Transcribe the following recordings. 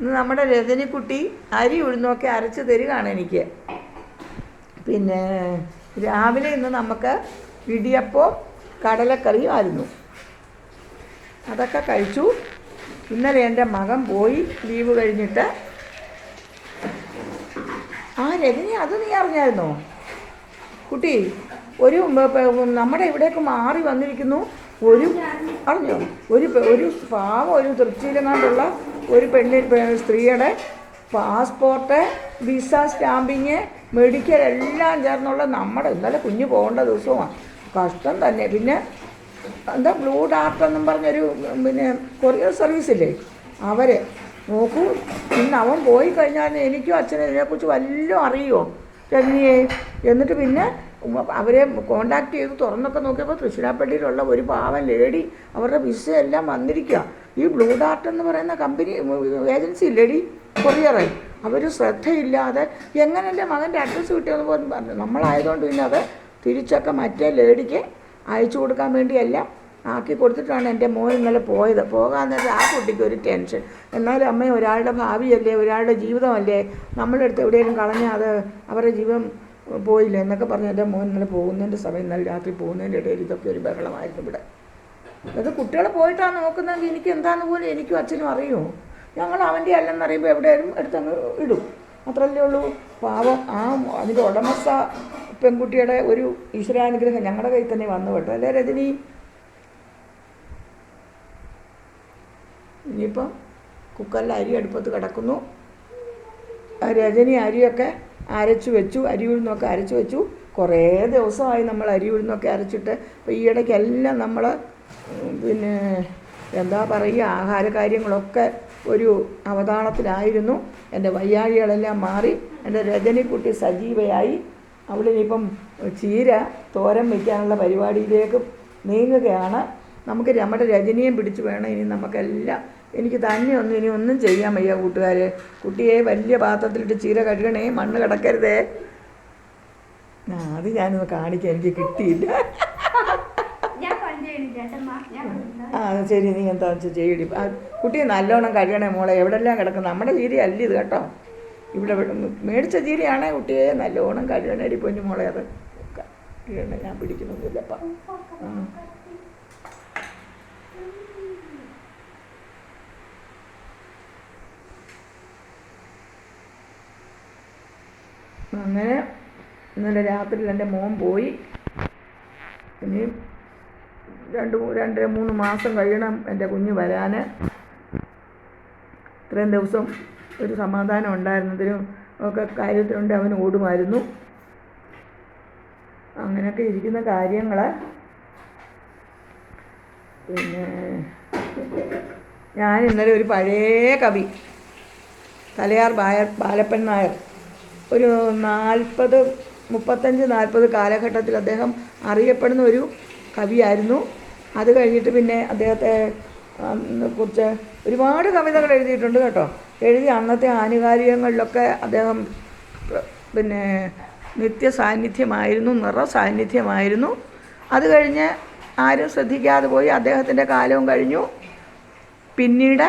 ഇന്ന് നമ്മുടെ രജനിക്കുട്ടി അരി ഉഴുന്നൊക്കെ അരച്ച് തരികയാണ് എനിക്ക്. പിന്നെ രാവിലെ ഇന്ന് നമുക്ക് ഇടിയപ്പവും കടലക്കറിയും ആയിരുന്നു. അതൊക്കെ കഴിച്ചു. ഇന്നലെ എന്റെ മകൻ പോയി ലീവ് കഴിഞ്ഞിട്ട്. ആ രജനി അത് നീ അറിഞ്ഞായിരുന്നോ? കുട്ടി ഒരു നമ്മുടെ ഇവിടേക്ക് മാറി വന്നിരിക്കുന്നു. ഒരു അറിഞ്ഞോ? ഒരു ഒരു പാവം ഒരു തൃപ്തിയിലെങ്ങാണ്ടുള്ള ഒരു പെണ്ണി സ്ത്രീയുടെ പാസ്പോർട്ട് വിസ സ്റ്റാമ്പിങ് മെഡിക്കൽ എല്ലാം ചേർന്നുള്ള നമ്മുടെ ഇന്നലെ കുഞ്ഞ് പോകേണ്ട ദിവസമാണ് കഷ്ടം തന്നെ. പിന്നെ എന്താ ബ്ലൂ ഡാർട്ട് എന്നും പറഞ്ഞൊരു പിന്നെ കൊറിയർ സർവീസ് ഇല്ലേ? അവരെ നോക്കൂ. ഇന്ന് അവൻ പോയി കഴിഞ്ഞാൽ എനിക്കും അച്ഛനും ഇതിനെക്കുറിച്ച് വല്ലതും അറിയുമോ? ചെന്നിയെ എന്നിട്ട് പിന്നെ അവരെ കോണ്ടാക്ട് ചെയ്ത് തുറന്നൊക്കെ നോക്കിയപ്പോൾ തൃശ്ശൂരാപ്പള്ളിയിലുള്ള ഒരു പാവം ലേഡി അവരുടെ വിസ എല്ലാം വന്നിരിക്കുക ഈ ബ്ലൂ ഡാർട്ട് എന്ന് പറയുന്ന കമ്പനി ഏജൻസി ഇല്ലേടി? കൊറിയറെ അവർ ശ്രദ്ധയില്ലാതെ എങ്ങനെയല്ലേ മകന്റെ അഡ്രസ്സ് കിട്ടിയെന്ന് പോലും പറഞ്ഞു. നമ്മളായതുകൊണ്ട് പിന്നെ അത് തിരിച്ചൊക്കെ മറ്റേ ലേഡിക്ക് അയച്ചു കൊടുക്കാൻ വേണ്ടിയെല്ലാം ആക്കി കൊടുത്തിട്ടാണ് എന്റെ മോൻ ഇന്നലെ പോയത്. പോകാൻ നേരത്തെ ആ കുട്ടിക്ക് ഒരു ടെൻഷൻ എന്നാലും അമ്മ ഒരാളുടെ ഭാവിയല്ലേ ഒരാളുടെ ജീവിതമല്ലേ? നമ്മളെടുത്ത് എവിടെയെങ്കിലും കളഞ്ഞാൽ അത് അവരുടെ ജീവൻ പോയില്ല എന്നൊക്കെ പറഞ്ഞ് എന്റെ മോൻ ഇന്നലെ പോകുന്നതിന്റെ സമയം ഇന്നലെ രാത്രി പോകുന്നതിന്റെ ഇടയിൽ ഇതൊക്കെ ഒരു ബഹളമായിരുന്നു ഇവിടെ. അത് കുട്ടികൾ പോയിട്ടാണ് നോക്കുന്നതെങ്കിൽ എനിക്ക് എന്താണെന്ന് പോലും എനിക്കും അച്ഛനും അറിയുമോ ഞങ്ങൾ അവന്റെ അല്ലെന്ന് അറിയുമ്പോൾ എവിടെയാലും എടുത്തങ്ങ് ഇടും. മാത്രമല്ലേ ഉള്ളൂ. പാവം ആ അതിന്റെ ഉടമസ്ഥ പെൺകുട്ടിയുടെ ഒരു ഈശ്വരാനുഗ്രഹം ഞങ്ങളുടെ കയ്യിൽ തന്നെ വന്നു കേട്ടോ. അല്ലേ രജനി? ഇനിയിപ്പം കുക്കറിൽ അരി അടുപ്പത്ത് കിടക്കുന്നു. രജനി അരിയൊക്കെ അരച്ചു വെച്ചു അരി ഉഴുന്നൊക്കെ അരച്ചു വെച്ചു. കുറേ ദിവസമായി നമ്മൾ അരി ഉഴുന്നൊക്കെ അരച്ചിട്ട് അപ്പോൾ ഈ ഇടയ്ക്കെല്ലാം നമ്മൾ പിന്നെ എന്താ പറയുക ആഹാര കാര്യങ്ങളൊക്കെ ഒരു അവതാളത്തിലായിരുന്നു. എന്റെ വയ്യാഴികളെല്ലാം മാറി എന്റെ രജനിക്കുട്ടി സജീവയായി. അവളിനിപ്പം ചീര തോരൻ വയ്ക്കാനുള്ള പരിപാടിയിലേക്ക് നീങ്ങുകയാണ്. നമുക്ക് നമ്മുടെ രജനിയും പിടിച്ച് വേണം ഇനി നമുക്കെല്ലാം എനിക്ക് തന്നെ ഒന്നും ഇനി ഒന്നും ചെയ്യാൻ വയ്യ കൂട്ടുകാരെ. കുട്ടിയെ വലിയ പാത്രത്തിലിട്ട് ചീര കഴുകണേ മണ്ണ് കിടക്കരുതേ. അത് ഞാനൊന്ന് കാണിക്കാൻ എനിക്ക് കിട്ടിയില്ല. ആ ശരി നീ എന്താ വെച്ചാൽ ചെയ്യടി. ആ കുട്ടിയെ നല്ലോണം കഴുകണേ മോളെ എവിടെല്ലാം കിടക്കും നമ്മുടെ ചീരയല്ല ഇത് കേട്ടോ. ഇവിടെ മേടിച്ച ചീരയാണേ കുട്ടിയെ നല്ലോണം കഴുകണേടി പൊന്നു മോളെ അത് കഴുകണേ ഞാൻ പിടിക്കുന്നൊന്നുമില്ലപ്പാ ആ അങ്ങനെ ഇന്നലെ രാത്രി എന്റെ മോൻ പോയി. ഇനി രണ്ട് രണ്ട് രണ്ടര മൂന്ന് മാസം കഴിയണം എന്റെ കുഞ്ഞ് വരാൻ. ഇത്രയും ദിവസം ഒരു സമാധാനം ഉണ്ടായിരുന്നതിനും ഒക്കെ കാര്യത്തിനുണ്ട് അവൻ ഓടുമായിരുന്നു. അങ്ങനെയൊക്കെ ഇരിക്കുന്ന കാര്യങ്ങൾ പിന്നെ ഞാൻ ഇന്നലെ ഒരു പഴയ കവി തലയാർ ബായ ബാലപ്പൻ നായർ. ഒരു നാൽപ്പത് മുപ്പത്തഞ്ച് നാൽപ്പത് കാലഘട്ടത്തിൽ അദ്ദേഹം അറിയപ്പെടുന്ന ഒരു കവിയായിരുന്നു. അത് കഴിഞ്ഞിട്ട് പിന്നെ അദ്ദേഹത്തെ കുറിച്ച് ഒരുപാട് കവിതകൾ എഴുതിയിട്ടുണ്ട് കേട്ടോ. എഴുതി അന്നത്തെ ആനുകാലികങ്ങളിലൊക്കെ അദ്ദേഹം പിന്നെ നിത്യ സാന്നിധ്യമായിരുന്നു നിറ സാന്നിധ്യമായിരുന്നു അത് കഴിഞ്ഞ് ആരും ശ്രദ്ധിക്കാതെ പോയി അദ്ദേഹത്തിന്റെ കാലവും കഴിഞ്ഞു. പിന്നീട്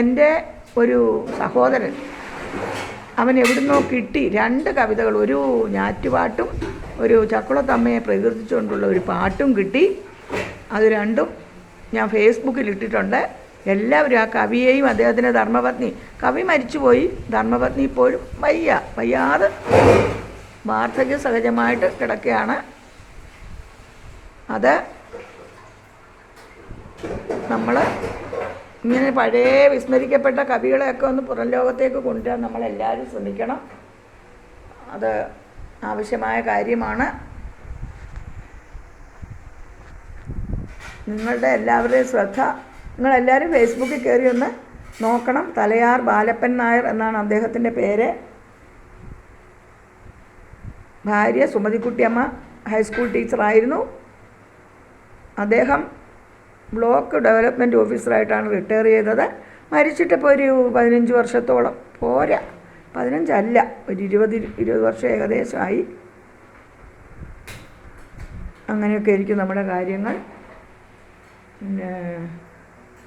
എന്റെ ഒരു സഹോദരൻ അവൻ എവിടുന്നോ കിട്ടി. രണ്ട് കവിതകൾ ഒരു ഞാറ്റുപാട്ടും ഒരു ചക്കുളത്തമ്മയെ പ്രകീർത്തിച്ചുകൊണ്ടുള്ള ഒരു പാട്ടും കിട്ടി. അത് രണ്ടും ഞാൻ ഫേസ്ബുക്കിൽ ഇട്ടിട്ടുണ്ട്. എല്ലാവരും ആ കവിയെയും അദ്ദേഹത്തിന്റെ ധർമ്മപത്നി കവി മരിച്ചുപോയി. ധർമ്മപത്നി ഇപ്പോഴും വയ്യ വയ്യാതെ വാർദ്ധക്യ സഹജമായിട്ട് കിടക്കുകയാണ്. അത് നമ്മൾ ഇങ്ങനെ പഴയ വിസ്മരിക്കപ്പെട്ട കവികളെയൊക്കെ ഒന്ന് പുറം ലോകത്തേക്ക് കൊണ്ടുവരാൻ നമ്മളെല്ലാവരും ശ്രമിക്കണം. അത് ആവശ്യമായ കാര്യമാണ്. നിങ്ങളുടെ എല്ലാവരുടെയും ശ്രദ്ധ. നിങ്ങളെല്ലാവരും ഫേസ്ബുക്കിൽ കയറി ഒന്ന് നോക്കണം. തലയാർ ബാലപ്പൻ നായർ എന്നാണ് അദ്ദേഹത്തിന്റെ പേര്. ഭാര്യ സുമതിക്കുട്ടിയമ്മ ഹൈസ്കൂൾ ടീച്ചറായിരുന്നു. അദ്ദേഹം ബ്ലോക്ക് ഡെവലപ്മെന്റ് ഓഫീസറായിട്ടാണ് റിട്ടയർ ചെയ്തത്. മരിച്ചിട്ടിപ്പോൾ ഒരു പതിനഞ്ച് വർഷത്തോളം. പോരാ. പതിനഞ്ചല്ല ഒരു ഇരുപത് ഇരുപത് വർഷം ഏകദേശമായി. അങ്ങനെയൊക്കെ ആയിരിക്കും നമ്മുടെ കാര്യങ്ങൾ. പിന്നെ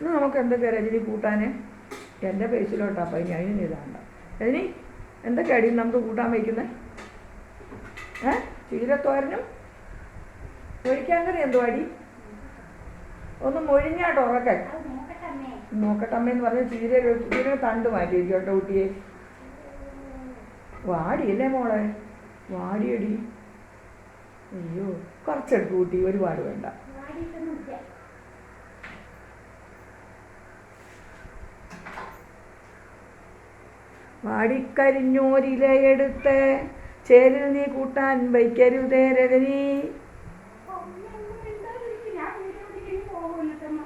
ഇന്ന് നമുക്ക് എന്തൊക്കെയാ രജനി കൂട്ടാൻ എന്റെ പേസിലോട്ടാ അപ്പം ഇനി അതിന് ഇതാണ്ട. രജനി എന്തൊക്കെ അടിയും നമുക്ക് കൂട്ടാൻ വയ്ക്കുന്നത് ഏ? ചീരത്തോരനും? ഒഴിക്കാൻ കറി എന്തോ അടി? ഒന്ന് മൊഴിഞ്ഞാട്ടോ ഉറക്കെ. അത് പറഞ്ഞ അമ്മേ നോക്കട്ടെ അമ്മയെന്ന് പറഞ്ഞ് ചീര ചീര തണ്ട് മാറ്റിയിരിക്കും കേട്ടോ കുട്ടിയെ. വാടിയല്ലേ മോളെ? വാടിയടി. അയ്യോ കുറച്ചെടുത്ത് കൂട്ടി ഒരുപാട് വേണ്ട. വാടിക്കരിഞ്ഞോരിലെടുത്ത് ചേരിൽ നീ കൂട്ടാൻ വയ്ക്കരുതേ രജനി ഓ, അമ്മ ഒന്നും മിണ്ടാതിരിക്ക്. ഞാൻ വീഡിയോ പിടിക്കാൻ പോകുന്നിട്ടമ്മ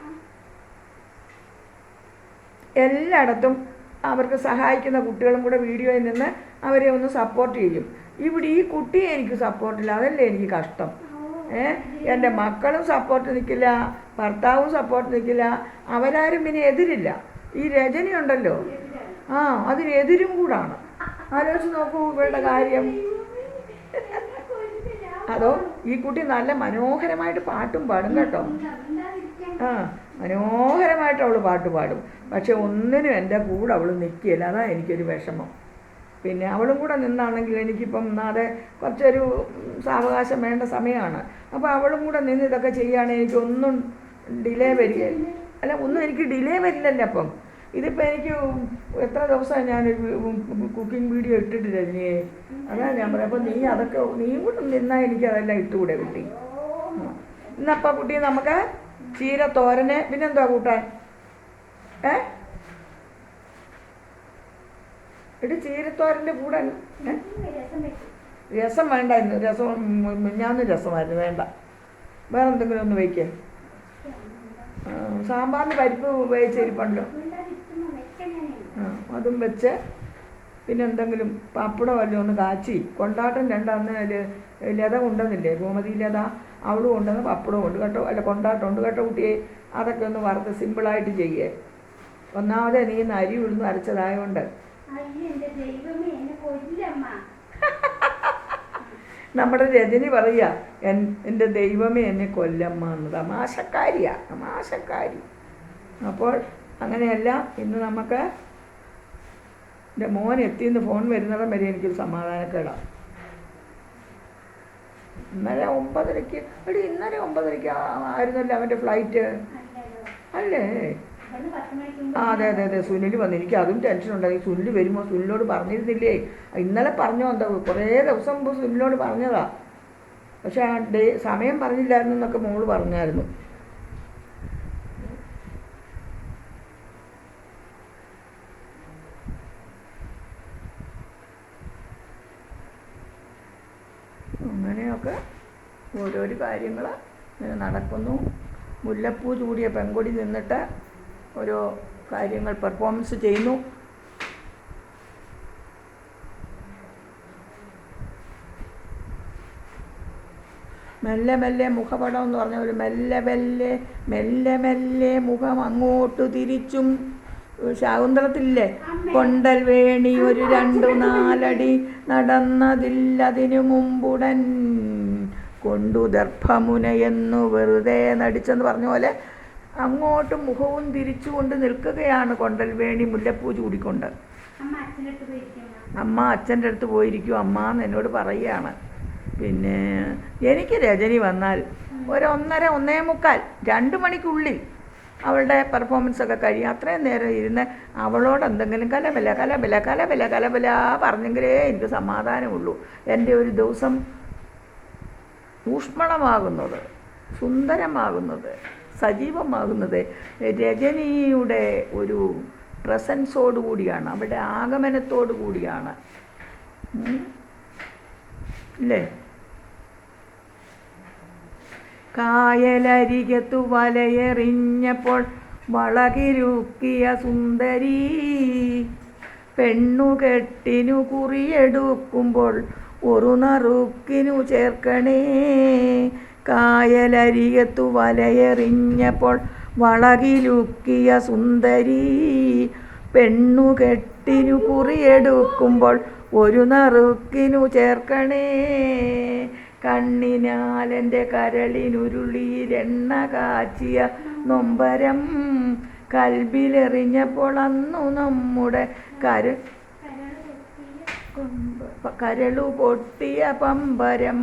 എല്ലായിടത്തും അവർക്ക് സഹായിക്കുന്ന കുട്ടികളും കൂടെ വീഡിയോയിൽ നിന്ന് അവരെ ഒന്ന് സപ്പോർട്ട് ചെയ്യും. ഇവിടെ ഈ കുട്ടിയെ എനിക്ക് സപ്പോർട്ടില്ല അതല്ലേ എനിക്ക് കഷ്ടം. ഏ? എന്റെ മക്കളും സപ്പോർട്ട് നിൽക്കില്ല ഭർത്താവും സപ്പോർട്ട് നിൽക്കില്ല അവരാരും പിന്നെ എതിരില്ല. ഈ രജനി ഉണ്ടല്ലോ ആ അതിനെതിരും കൂടാണ്. ആലോചിച്ച് നോക്കൂ ഇവരുടെ കാര്യം. അതോ ഈ കുട്ടി നല്ല മനോഹരമായിട്ട് പാട്ടും പാടും കേട്ടോ. ആ മനോഹരമായിട്ട് അവൾ പാട്ട് പാടും. പക്ഷെ ഒന്നിനും എന്റെ കൂടെ അവൾ നിൽക്കുകയില്ല അതാ എനിക്കൊരു വിഷമം. പിന്നെ അവളും കൂടെ നിന്നാണെങ്കിൽ എനിക്കിപ്പം നാളെ കുറച്ചൊരു സാവകാശം വേണ്ട സമയമാണ്. അപ്പോൾ അവളും കൂടെ നിന്ന് ഇതൊക്കെ ചെയ്യുകയാണെങ്കിൽ എനിക്കൊന്നും ഡിലേ വരികയില്ല അല്ല ഒന്നും എനിക്ക് ഡിലേ വരില്ലല്ലോ അപ്പം. ഇതിപ്പോൾ എനിക്ക് എത്ര ദിവസമായി ഞാൻ കുക്കിംഗ് വീഡിയോ ഇട്ടിട്ടില്ല നീ അതാ ഞാൻ പറയാം അപ്പോൾ നീ അതൊക്കെ നീ കൂടെ നിന്നാൽ എനിക്ക് അതെല്ലാം ഇട്ടുകൂടെ കുട്ടി. ആ. ഇന്നപ്പോൾ കുട്ടി നമുക്ക് ചീര തോരന് പിന്നെന്താ കൂട്ടാൻ? ഏ? എടി ചീരത്തോരന്റെ കൂടെ രസം വേണ്ട രസം മിഞ്ഞാന്ന് രസമായിരുന്നു വേണ്ട. വേറെ എന്തെങ്കിലും ഒന്ന് വയ്ക്കേ സാമ്പാറിന് പരിപ്പ് വേവിച്ചിരിപ്പുണ്ടല്ലോ മിണ്ടാതിരിക്കുമ്പോ വെക്കാൻ ഞാനേ ആ അതും വെച്ച് പിന്നെ എന്തെങ്കിലും പപ്പടം വല്ലതും ഒന്ന് കാച്ചി. കൊണ്ടാട്ടം രണ്ടന്ന് ലത കൊണ്ടുവന്നില്ലേ ഗോമതി ലത അവളും കൊണ്ടുവന്ന് പപ്പടവും ഉണ്ട് കേട്ടോ. അല്ല കൊണ്ടാട്ടം ഉണ്ട് കേട്ടോ കുട്ടിയെ. അതൊക്കെ ഒന്ന് വറുത്ത് സിമ്പിളായിട്ട് ചെയ്യേ. ഒന്നാമതെ നീ ഇന്ന് അരി ഉഴുന്ന് അരച്ചതായോണ്ട്. നമ്മുടെ രജനി പറയുക എൻ എന്റെ ദൈവമേ എന്നെ കൊല്ലമ്മ എന്ന്. തമാശക്കാരിയാ തമാശക്കാരി. അപ്പോൾ അങ്ങനെയല്ല ഇന്ന് നമുക്ക് എന്റെ മോൻ എത്തിയെന്ന് ഫോൺ വരുന്നിടം വരെ എനിക്കൊരു സമാധാനക്കേടാണ് ഇന്നലെ ഒമ്പതരയ്ക്ക് എടി ഇന്നലെ ഒമ്പതരയ്ക്ക് ആയിരുന്നല്ലോ അവന്റെ ഫ്ലൈറ്റ് അല്ലേ? ആ അതെ അതെ അതെ സുനിൽ വന്നു എനിക്ക് അതും ടെൻഷൻ ഉണ്ടായി. സുനിൽ വരുമ്പോൾ സുനിലോട് പറഞ്ഞിരുന്നില്ലേ? ഇന്നലെ പറഞ്ഞു എന്താ കുറേ ദിവസം മുമ്പ് സുനിലോട് പറഞ്ഞതാ. പക്ഷേ ആ ഡേ സമയം പറഞ്ഞില്ലായിരുന്നു എന്നൊക്കെ മോൾ പറഞ്ഞായിരുന്നു. അങ്ങനെയൊക്കെ ഓരോരോ കാര്യങ്ങൾ നടക്കുന്നു. മുല്ലപ്പൂ ചൂടിയ പെൺകൊടി നിന്നിട്ട് ഓരോ കാര്യങ്ങൾ പെർഫോമൻസ് ചെയ്യുന്നു. മെല്ലെ മെല്ലെ മുഖപടം എന്ന് പറഞ്ഞ ഒരു മെല്ലെ മെല്ലെ മെല്ലെ മെല്ലെ മുഖം അങ്ങോട്ട് തിരിച്ചും. ശാകുന്തളത്തില്ലേ കൊണ്ടൽ വേണി ഒരു രണ്ടു നാലടി നടന്നതില്ലതിനു മുമ്പുടൻ കൊണ്ടു ദർഭമുനയെന്നു വെറുതെ നടിച്ചെന്ന് പറഞ്ഞ പോലെ അങ്ങോട്ട് മുഖവും തിരിച്ചുകൊണ്ട് നിൽക്കുകയാണ് കൊണ്ടൽ വേണി മുല്ലപ്പൂ ചൂടിക്കൊണ്ട്. അമ്മ അച്ഛന്റെ അടുത്ത് പോയിരിക്കും അമ്മ എന്ന് എന്നോട് പറയുകയാണ് പിന്നെ എനിക്ക് രജനി വന്നാൽ ഒരു ഒന്നര ഒന്നേ മുക്കാൽ രണ്ട് മണിക്കുള്ളിൽ അവളുടെ പെർഫോമൻസ് ഒക്കെ കഴിയും. അത്രയും നേരം ഇരുന്ന് അവളോട് എന്തെങ്കിലും കലബല കലബല കലബല കലബല പറഞ്ഞെങ്കിലേ എനിക്ക് സമാധാനമുള്ളൂ. എന്റെ ഒരു ദിവസം ഊഷ്മളമാകുന്നത് സുന്ദരമാകുന്നത് സജീവമാകുന്നത് രജനിയുടെ ഒരു പ്രസൻസോടു കൂടിയാണ് അവരുടെ ആഗമനത്തോടു കൂടിയാണ്. അല്ലേ കായലരികത്തു വലയെറിഞ്ഞപ്പോൾ വളകിരുക്കിയ സുന്ദരി. പെണ്ണുകെട്ടിനു കുറിയെടുക്കുമ്പോൾ ഒരു നറുക്കിനു ചേർക്കണേ. കായലരികത്തു വലയെറിഞ്ഞപ്പോൾ വളകിലുക്കിയ സുന്ദരി. പെണ്ണുകെട്ടിനു കുറിയെടുക്കുമ്പോൾ ഒരു നറുക്കിനു ചേർക്കണേ. കണ്ണിനാൽ എന്റെ കരളിനുരുളിയിലെണ്ണ കാച്ചിയ നൊമ്പരം കൽബിലെറിഞ്ഞപ്പോൾ അന്നു നമ്മുടെ കരു കരളു പൊട്ടിയ പമ്പരം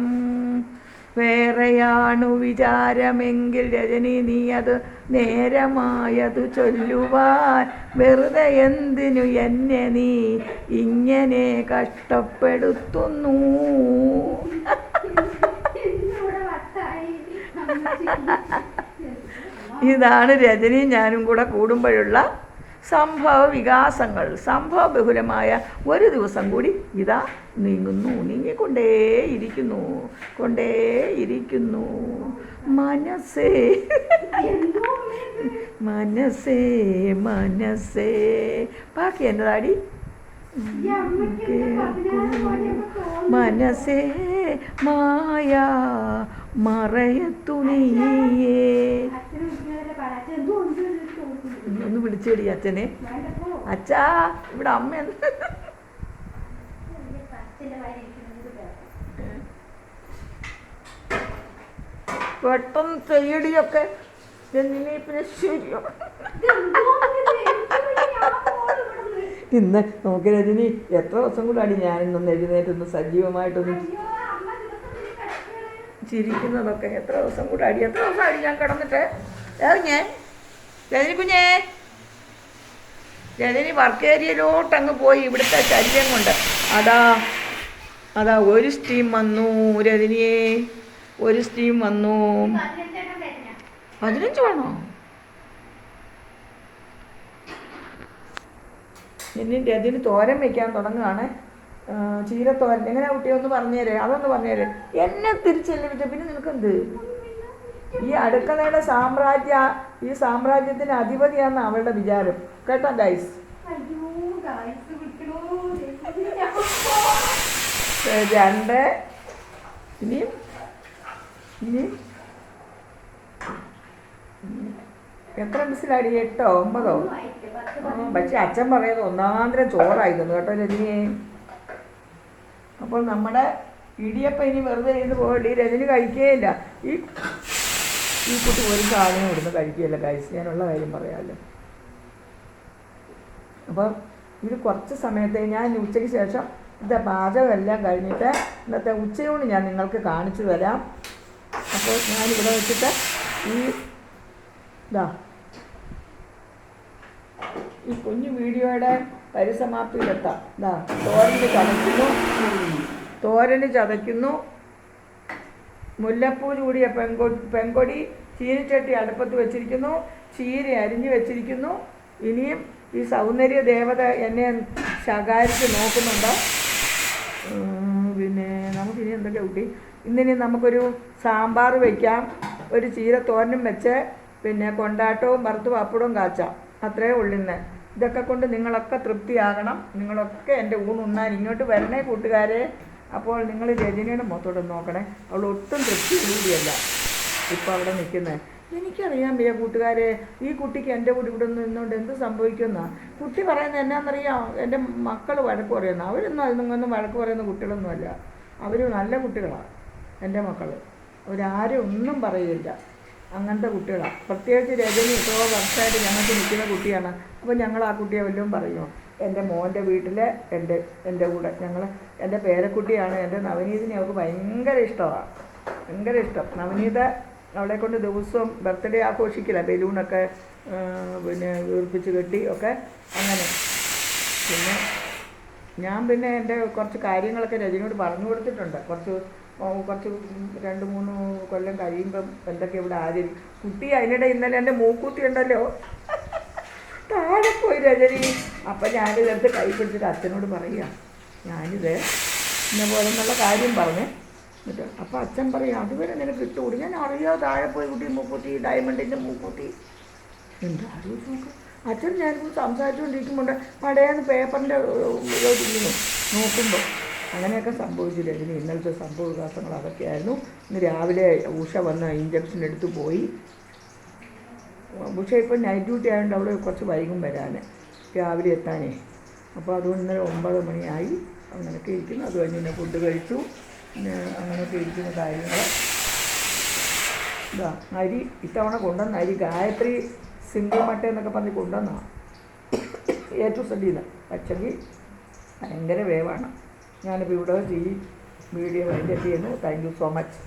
വേറെയാണു വിചാരമെങ്കിൽ രജനി നീ അത് നേരമായതു ചൊല്ലുവാൻ വെറുതെ എന്തിനു എന്നെ നീ ഇങ്ങനെ കഷ്ടപ്പെടുത്തുന്നു. ഇതാണ് രജനിയും ഞാനും കൂടെ കൂടുമ്പോഴുള്ള സംഭവ വികാസങ്ങൾ സംഭവ ബഹുലമായ ഒരു ദിവസം കൂടി ഇതാ നീങ്ങുന്നു നീങ്ങിക്കൊണ്ടേയിരിക്കുന്നു കൊണ്ടേയിരിക്കുന്നു മനസ്സേ? മനസ്സേ മനസ്സേ ബാക്കി എന്നതാടി മനസ്സേ മായ മറയത്തു നീയേ. ഒന്ന് വിളിച്ചേടി അച്ഛനെ. അച്ഛാ ഇവിടെ അമ്മ. പെട്ടെന്ന് ചെയ്യടിയൊക്കെ പിന്നെ ശരിയോ ഇതെന്തോ ഇത്? എനിക്ക് വയ്യ. ഞാൻ പോണു ഇവിടുന്ന്. ഇന്ന് നമുക്ക് രജനി എത്ര ദിവസം കൂടാടി ഞാനിന്നൊന്ന് എഴുന്നേറ്റൊന്ന് സജീവമായിട്ടൊന്ന്. ചിരിക്കുന്നതൊക്കെ. എത്ര ദിവസം കൂടെ അടി എത്ര ദിവസം അടി ഞാൻ കിടന്നിട്ട്? ഇറങ്ങേ. രജനി കുഞ്ഞേ. രജനി വർക്ക് ഏരിയയിലോട്ട് അങ്ങ് പോയി ഇവിടുത്തെ ശല്യം കൊണ്ട്. അതാ അതാ ഒരു സ്റ്റീം വന്നു രജനിയെ. ഒരു സ്റ്റീം വന്നു. പതിനഞ്ച് വേണോ? ഇനി അതിന് തോരൻ വെക്കാൻ തുടങ്ങുകയാണ് ചീരത്തോരൻ. എങ്ങനെ കുട്ടിയെ ഒന്ന് പറഞ്ഞേരെ അതൊന്ന് പറഞ്ഞുതരേ എന്നെ തിരിച്ചെല്ലിപ്പിച്ച പിന്നെ നിനക്കെന്ത്? ഈ അടുക്കളയുടെ സാമ്രാജ്യ ഈ സാമ്രാജ്യത്തിന് അധിപതിയാണെന്ന് അവളുടെ വിചാരം. കേട്ടോ ഗൈസ്. രണ്ട് ഇനിയും ഇനിയും എത്ര മിസ്സിലാടി? എട്ടോ? ഒമ്പതോ. പക്ഷെ അച്ഛൻ പറയുന്നത് ഒന്നാന്തരം ചോറായിരുന്നു കേട്ടോ രജനിയെ. അപ്പോൾ നമ്മുടെ ഇടിയപ്പം ഇനി വെറുതെ ഇരുന്ന് പോകട്ടെ ഈ രജനി കഴിക്കുകയില്ല ഈ ഈ കുട്ടി ഒരു സാധനം ഇവിടുന്ന് കഴിക്കുകയില്ല കഴിച്ച് ഞാനുള്ള കാര്യം പറയാമല്ലോ അപ്പം ഇത് കുറച്ച് സമയത്തെ ഞാൻ ഉച്ചയ്ക്ക് ശേഷം ഇത് പാചകമെല്ലാം കഴിഞ്ഞിട്ട് ഇന്നത്തെ ഉച്ചയൂണ് ഞാൻ നിങ്ങൾക്ക് കാണിച്ചു തരാം. അപ്പോൾ ഞാനിവിടെ വെച്ചിട്ട് ഈ ഇതാ ഈ കുഞ്ഞു വീഡിയോയുടെ പരിസമാപ്തിയിലെത്താം. ഇതാ തോരന് ചതയ്ക്കുന്നു. തോരന് ചതയ്ക്കുന്നു. മുല്ലപ്പൂ ചൂടിയ പെങ്കൊ പെങ്കൊടി ചീനിച്ചട്ടി അടുപ്പത്ത് വെച്ചിരിക്കുന്നു. ചീര അരിഞ്ഞു വെച്ചിരിക്കുന്നു. ഇനിയും ഈ സൗന്ദര്യ ദേവത എന്നെ ശകാരിച്ച് നോക്കുന്നുണ്ട്? പിന്നെ നമുക്കിനി എന്തൊക്കെ കുട്ടി? ഇന്നിനി നമുക്കൊരു സാമ്പാർ വയ്ക്കാം ഒരു ചീര തോരനും വെച്ച് പിന്നെ കൊണ്ടാട്ടവും വറുത്ത് അപ്പടവും കാച്ച. അത്രേ ഉള്ളിന്ന്. ഇതൊക്കെ കൊണ്ട് നിങ്ങളൊക്കെ തൃപ്തിയാകണം. നിങ്ങളൊക്കെ എന്റെ ഊണുണ്ണാൻ ഇങ്ങോട്ട് വരണേ കൂട്ടുകാരെ. അപ്പോൾ നിങ്ങൾ രജനിയുടെ മുഖത്തോട്ട് നോക്കണേ. അവൾ ഒട്ടും തൃപ്തി കൂടിയല്ല ഇപ്പോൾ അവിടെ നിൽക്കുന്നത് എനിക്കറിയാം വയ്യ കൂട്ടുകാരെ ഈ കുട്ടിക്ക് എന്റെ കൂടി ഇവിടെ നിന്ന് നിന്നുകൊണ്ട് എന്ത് സംഭവിക്കുന്ന കുട്ടി പറയുന്നത് എന്നാണെന്നറിയാം എന്റെ മക്കൾ വഴക്ക് പറയുന്നു. അവരൊന്നും അതിനൊന്നും വഴക്ക് പറയുന്ന കുട്ടികളൊന്നുമല്ല. അവർ നല്ല കുട്ടികളാണ് എന്റെ മക്കൾ അവരാരും ഒന്നും പറയില്ല അങ്ങനത്തെ കുട്ടികളാണ് പ്രത്യേകിച്ച് രജനി ഇപ്പോൾ വർഷമായിട്ട് ഞങ്ങൾക്ക് നിൽക്കുന്ന കുട്ടിയാണ്. അപ്പോൾ ഞങ്ങൾ ആ കുട്ടിയെ വല്ലതും പറയുമോ എന്റെ മോന്റെ വീട്ടിലെ എന്റെ എന്റെ കൂടെ. ഞങ്ങൾ എന്റെ പേരക്കുട്ടിയാണ്. എന്റെ നവനീതിനെ അവൾക്ക് ഭയങ്കര ഇഷ്ടമാണ് ഭയങ്കര ഇഷ്ടം. നവനീത അവളെ കൊണ്ട് ദിവസവും ബർത്ത്ഡേ ആഘോഷിക്കില്ല. ബലൂണൊക്കെ പിന്നെ വീർപ്പിച്ച് കെട്ടി ഒക്കെ അങ്ങനെ. പിന്നെ ഞാൻ പിന്നെ എന്റെ കുറച്ച് കാര്യങ്ങളൊക്കെ രജനിയോട് പറഞ്ഞു കൊടുത്തിട്ടുണ്ട്. കുറച്ച് കുറച്ച് രണ്ട് മൂന്ന് കൊല്ലം കഴിയുമ്പം എന്തൊക്കെ ഇവിടെ ആചരി കുട്ടി അതിനിടെ ഇന്നലെ എന്റെ മൂക്കുത്തി ഉണ്ടല്ലോ. താഴെ പോയി രജനി. അപ്പം ഞാനിത് എടുത്ത് കൈ പിടിച്ചിട്ട് അച്ഛനോട് പറയുക ഞാനിത് ഇന്ന പോലെ നല്ല കാര്യം പറഞ്ഞു. എന്നിട്ട് അപ്പം അച്ഛൻ പറയും അതുവരെ നിനക്ക് ഇട്ടുകൂടി ഞാൻ അറിയാതെ താഴെ പോയി കുട്ടി മൂക്കുത്തി ഡയമണ്ടിന്റെ മൂക്കുത്തി. എന്താ ആലോചിച്ച് അച്ഛൻ ഞാനിപ്പോൾ സംസാരിച്ചുകൊണ്ടിരിക്കുമ്പോൾ പടയാണ് പേപ്പറിന്റെ നോക്കുമ്പോൾ അങ്ങനെയൊക്കെ സംഭവിച്ചു രജനി ഇന്നലത്തെ സംഭവ വികാസങ്ങൾ അതൊക്കെയായിരുന്നു. ഇന്ന് രാവിലെ ഉഷ വന്ന് ഇഞ്ചക്ഷൻ എടുത്തു പോയി. ഉഷ ഇപ്പോൾ നൈറ്റ് ഡ്യൂട്ടി ആയതുകൊണ്ട് അവിടെ കുറച്ച് വൈകും വരാൻ രാവിലെ എത്താനേ. അപ്പോൾ അതുകൊണ്ട് ഇന്നലെ ഒമ്പത് മണിയായി. അങ്ങനെയൊക്കെ ഇരിക്കുന്നു. അത് കഴിഞ്ഞ് പിന്നെ ഫുഡ് കഴിച്ചു. അങ്ങനെയൊക്കെ ഇരിക്കുന്ന കാര്യങ്ങൾ ഇതാ അരി ഇത്തവണ കൊണ്ടുവന്ന അരി ഗായത്രി സിംഗിൾ മട്ട എന്നൊക്കെ പറഞ്ഞ് കൊണ്ടുവന്നാണ് ഏറ്റവും സെഡിന്ന് പക്ഷെങ്കിൽ ഭയങ്കര വേവാണ്. ഞാനിപ്പോൾ ഇവിടെ ഈ വീഡിയോ എന്റെ ചെയ്യുന്നു താങ്ക് യു സോ മച്ച്